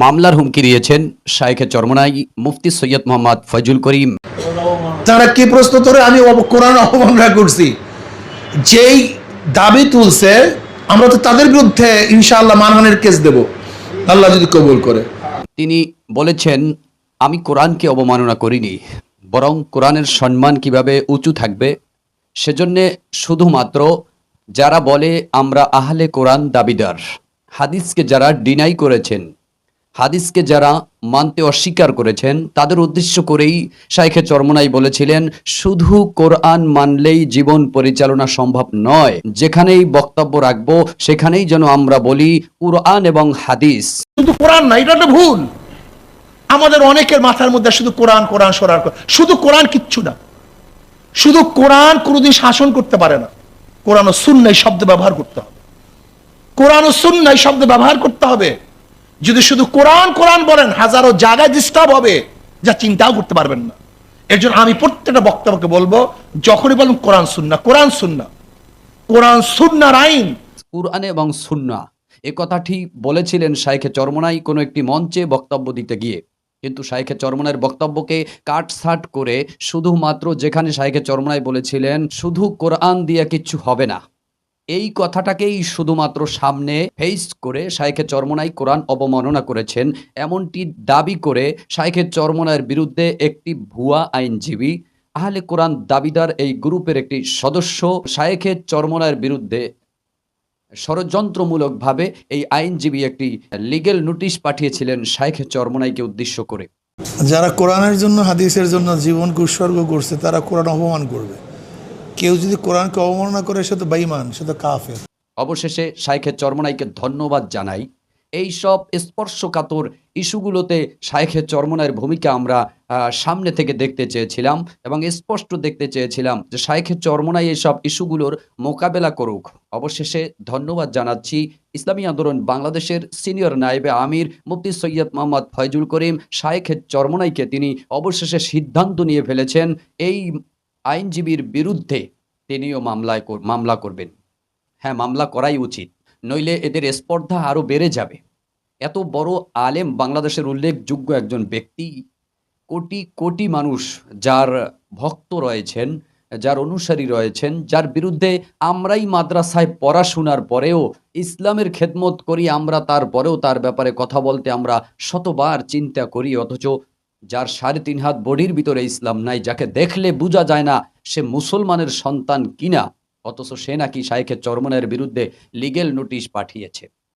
মামলার হুমকি দিয়েছেন শাইখে চরমনাই মুফতি সৈয়দ মোহাম্মদ ফয়জুল করিম। তারা কি প্রশ্ন করে আমি কোরআন অবমাননা করছি? যেই দাবি তুলছে আমরা তো তাদের বিরুদ্ধে ইনশাআল্লাহ মানহানের কেস দেব। আল্লাহ যদি কবুল করে। তিনি বলেছেন আমি কোরআনকে অবমাননা করিনি বরং কোরআনের সম্মান কীভাবে উঁচু থাকবে সেজন্যে শুধুমাত্র যারা বলে আমরা আহলে কোরআন দাবিদার হাদিসকে যারা ডিনাই করেছেন হাদিসকে যারা মানতে অস্বীকার করেছেন, তাদের উদ্দেশ্য করেই শাইখে চরমনাই বলেছিলেন, শুধু কোরআন মানলেই জীবন পরিচালনা সম্ভব নয়। যেখানেই বক্তব্য রাখব, সেখানেই যেন আমরা বলি কোরআন এবং হাদিস। শুধু কোরআন না, এটা ভুল। আমাদের অনেকের মাথার মধ্যে শুধু কোরআন কোরআন, সরার শুধু কোরআন কিচ্ছু না। শুধু কোরআন কোনোদিন শাসন করতে পারে না। কোরআন ও সুন্নাই শব্দ ব্যবহার করতে হবে। কোরআন ও সুন্নাই শব্দ ব্যবহার করতে হবে। যদি শুধু কোরআন কোরআন বলেন, হাজারো জায়গায় ডিস্টার্ব হবে, যা চিন্তাও করতে পারবেন না। এর জন্য আমি প্রত্যেকটা বক্তব্যকে বলব, যখনই বলুন কোরআন সুন্না কোরআন সুন্না। কোরআন সুন্নার আইন। কুরআনে এবং সুন্না, এ কথাটি বলেছিলেন শাইখে চরমনাই কোনো একটি মঞ্চে বক্তব্য দিতে গিয়ে। কিন্তু শাইখে চরমনাইয়ের বক্তব্যকে কাটছাট করে শুধুমাত্র যেখানে শাইখে চরমনাই বলেছিলেন, শুধু কোরআন দিয়ে কিচ্ছু হবে না। এই কথাটাকেই শুধুমাত্র সামনে ফেস করে শাইখে চরমনাই কোরআন অবমাননা করেছেন। এমনটি দাবি করে শাইখে চরমনাইয়ের বিরুদ্ধে একটি ভুয়া আইনজীবী। আহলে কোরআন দাবিদার এই গ্রুপের একটি সদস্য শায়েখে চরমনায়ের বিরুদ্ধে ষড়যন্ত্রমূলকভাবে এই আইনজীবী একটি লিগেল নোটিশ পাঠিয়েছিলেন শায়েখে চরমনাইকে উদ্দেশ্য করে। যারা কোরআনের জন্য, হাদিসের জন্য জীবনকে উৎসর্গ করছে, তারা কোরআন অপমান করবে। কেউ যদি কোরআনকে অবমাননা করে, সে তো বেঈমান, সে তো কাফের। অবশেষে শাইখে চরমনাইকে ধন্যবাদ জানাই। এই সব স্পর্শকাতর ইস্যুগুলোতে শাইখে চরমনাইয়ের ভূমিকা আমরা সামনে থেকে দেখতে চেয়েছিলাম এবং স্পষ্ট দেখতে চেয়েছিলাম যে শাইখে চরমনাই এইসব ইস্যুগুলোর মোকাবেলা করুক। অবশেষে ধন্যবাদ জানাচ্ছি ইসলামী আন্দোলন বাংলাদেশের সিনিয়র নায়েবে আমির মুফতি সৈয়দ মোহাম্মদ ফয়জুল করিম। শাইখে চরমনাইকে তিনি অবশেষে সিদ্ধান্ত নিয়ে ফেলেছেন। এই আইনজীবীর বিরুদ্ধে তিনিও মামলায় মামলা করবেন। হ্যাঁ মামলা করাই উচিত, নইলে এদের স্পর্ধা আরও বেড়ে যাবে। এত বড় আলেম বাংলাদেশের উল্লেখযোগ্য একজন ব্যক্তি, কোটি কোটি মানুষ যার ভক্ত রয়েছেন, যার অনুসারী রয়েছেন, যার বিরুদ্ধে আমরাই মাদ্রাসায় পড়াশোনার পরেও ইসলামের খেদমত করি, আমরা তারপরেও তার ব্যাপারে কথা বলতে আমরা শতবার চিন্তা করি, অথচ যার সাড়ে তিন হাত বডির ভিতরে ইসলাম নাই, যাকে দেখলে বোঝা যায় না সে মুসলমানের সন্তান কিনা, অথচ সে নাকি শাইখে চরমনের বিরুদ্ধে লিগেল নোটিশ পাঠিয়েছে।